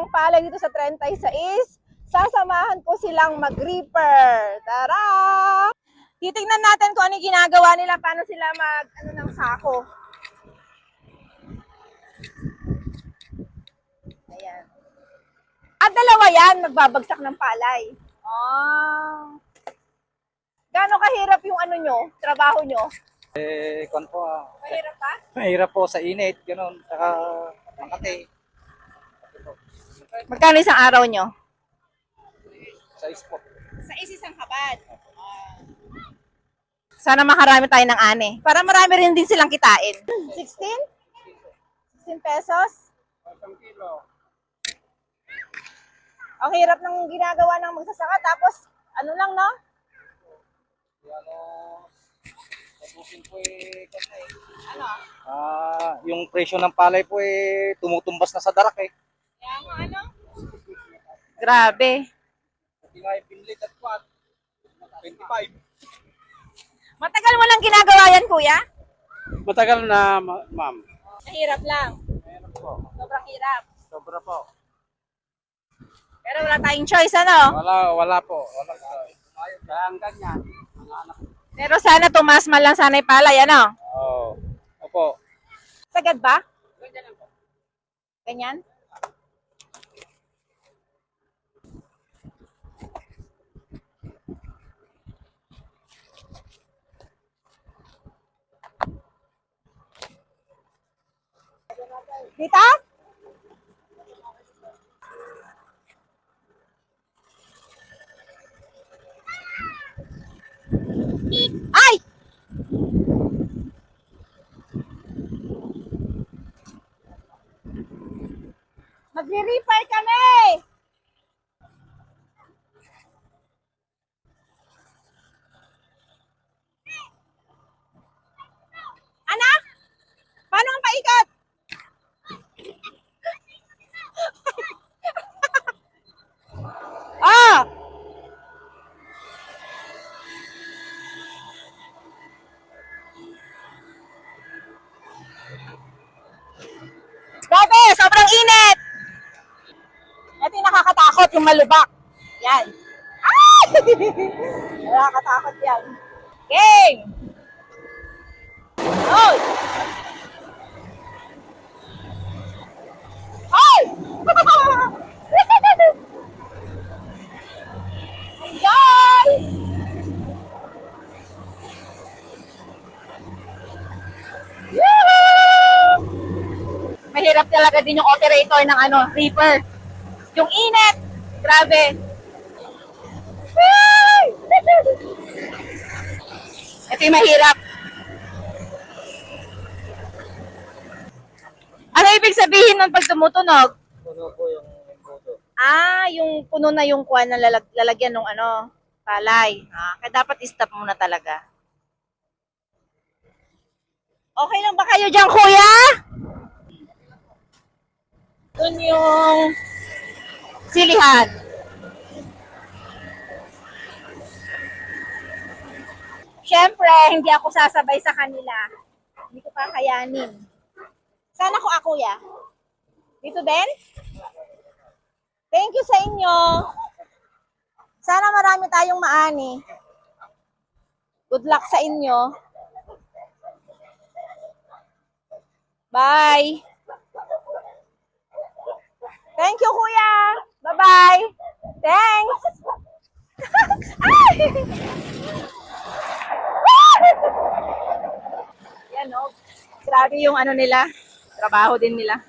ng palay dito sa 36, sasamahan ko silang mag-reaper. Tara! Titignan natin kung ano yung ginagawa nila, paano sila mag, ano ng sako. Ayan. At dalawa yan, magbabagsak ng palay. Ah. Gaano kahirap yung ano nyo, trabaho nyo? Eh, kon po, ah, Mahirap pa? mahirap po sa init, gano'n, saka makati. Magkano isang araw nyo? Sa spot. Sa isisang kabad. Sana makarami tayo ng ane. Para marami rin din silang kitain. 16? 16 pesos? Ang hirap ng ginagawa ng magsasaka. Tapos, ano lang, no? Ano, tapusin po eh, eh. Ano? Ah, yung presyo ng palay po eh, tumutumbas na sa darak eh. Grabe. Nga yung pinlit at kwat. 25. Matagal mo lang ginagawa yan, kuya? Matagal na, ma- ma'am. Mahirap lang. Meron po. Sobrang hirap. Sobra po. Pero wala tayong choice, ano? Wala, wala po. Wala po. Kaya ang ganyan. Mga anak. Pero sana tumas man lang sana yung palay, ano? Oo. Opo. Sagad ba? Ganyan? Dito? Ay! Magre-repair kami! Anak? Paano ang paikat? ah! Grabe! Sobrang init! Ito yung nakakatakot, yung malubak. Yan. Ay! nakakatakot yan. Game! Mahirap talaga din yung operator ng ano, reaper. Yung init, grabe. Ito yung mahirap. Ano ibig sabihin nun pag tumutunog? Puno po yung puno. Ah, yung puno na yung kuwan na lalag, lalagyan ng ano, palay. Ah, kaya dapat i-stop muna talaga. Okay lang ba kayo dyan, kuya? Yung silihan. Siyempre, hindi ako sasabay sa kanila. Hindi ko pa kayanin. Saan ako ako, kuya? Dito din? Thank you sa inyo. Sana marami tayong maani. Good luck sa inyo. Bye. Thank you, kuya. Bye-bye. Thanks. Ay! Yan, oh. Grabe yung ano nila. Trabaho din nila.